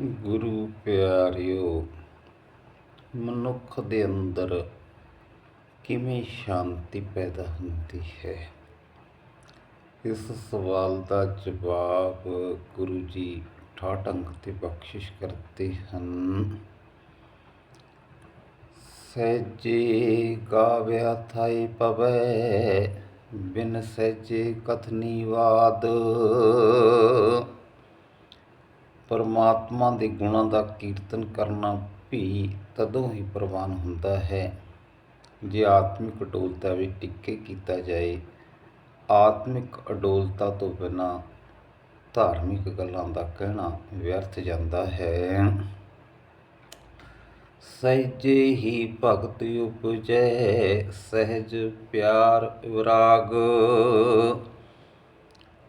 ਗੁਰੂ ਪਿਆਰਿਓ, ਮਨੁੱਖ ਦੇ ਅੰਦਰ ਕਿਵੇਂ ਸ਼ਾਂਤੀ ਪੈਦਾ ਹੁੰਦੀ ਹੈ? ਇਸ ਸਵਾਲ ਦਾ ਜਵਾਬ ਗੁਰੂ ਜੀ ਠਾਠ ਅੰਕ ਤੇ ਬਖਸ਼ਿਸ਼ ਕਰਦੇ ਹਨ। ਸਹਿਜੇ ਗਾਵਿਆ ਥਾਈ ਪਵੈ, ਬਿਨ ਸਹਿਜੇ ਕਥਨੀ ਬਾਦ ਪਰਮਾਤਮਾ ਦੇ ਗੁਣਾਂ ਦਾ ਕੀਰਤਨ ਕਰਨਾ ਵੀ ਤਦੋਂ ਹੀ ਪ੍ਰਵਾਨ ਹੁੰਦਾ ਹੈ, ਜੇ ਆਤਮਿਕ ਅਡੋਲਤਾ ਵਿੱਚ ਟਿੱਕੇ ਕੀਤਾ ਜਾਏ। ਆਤਮਿਕ ਅਡੋਲਤਾ ਤੋਂ ਬਿਨਾਂ ਧਾਰਮਿਕ ਗੱਲਾਂ ਦਾ ਕਹਿਣਾ ਵਿਅਰਥ ਜਾਂਦਾ ਹੈ। ਸਹਿਜੇ ਹੀ ਭਗਤ ਉਪਜੈ, ਸਹਿਜ ਪਿਆਰ ਵਿਰਾਗ।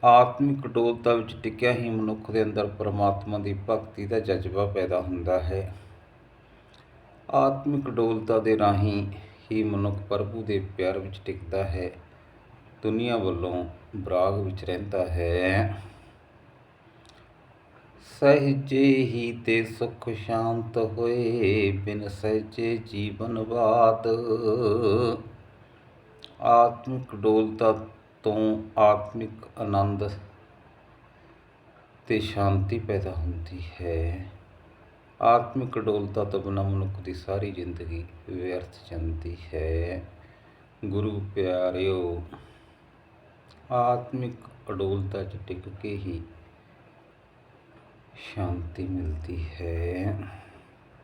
ਆਤਮਿਕ ਅਡੋਲਤਾ ਵਿੱਚ ਟਿਕਿਆ ਹੀ ਮਨੁੱਖ ਦੇ ਅੰਦਰ ਪਰਮਾਤਮਾ ਦੀ ਭਗਤੀ ਦਾ ਜਜ਼ਬਾ ਪੈਦਾ ਹੁੰਦਾ ਹੈ। ਆਤਮਿਕ ਅਡੋਲਤਾ ਦੇ ਰਾਹੀਂ ਹੀ ਮਨੁੱਖ ਪ੍ਰਭੂ ਦੇ ਪਿਆਰ ਵਿੱਚ ਟਿਕਦਾ ਹੈ। ਦੁਨੀਆ ਵੱਲੋਂ ਬਰਾਗ ਵਿੱਚ ਰਹਿੰਦਾ ਹੈ। ਸਹਿਜੇ ਹੀ ਤੇ ਸੁਖ ਸ਼ਾਂਤ ਹੋਏ ਬਿਨ ਸਹਿਜੇ ਜੀਵਨ ਬਾਦ ਆਤਮਿਕ ਡੋਲਤਾ ਤੋਂ ਆਤਮਿਕ ਆਨੰਦ ਤੇ ਸ਼ਾਂਤੀ ਪੈਦਾ ਹੁੰਦੀ ਹੈ। ਆਤਮਿਕ ਡੋਲਤਾ ਤੋਂ ਬਿਨਾਂ ਮਨੁੱਖ ਦੀ ਸਾਰੀ ਜ਼ਿੰਦਗੀ ਵਿਅਰਥ ਜਾਂਦੀ ਹੈ। ਗੁਰੂ ਪਿਆਰਿਓ, ਆਤਮਿਕ ਅਡੋਲਤਾ 'ਚ ਟਿਕ ਕੇ ਹੀ ਸ਼ਾਂਤੀ ਮਿਲਦੀ ਹੈ।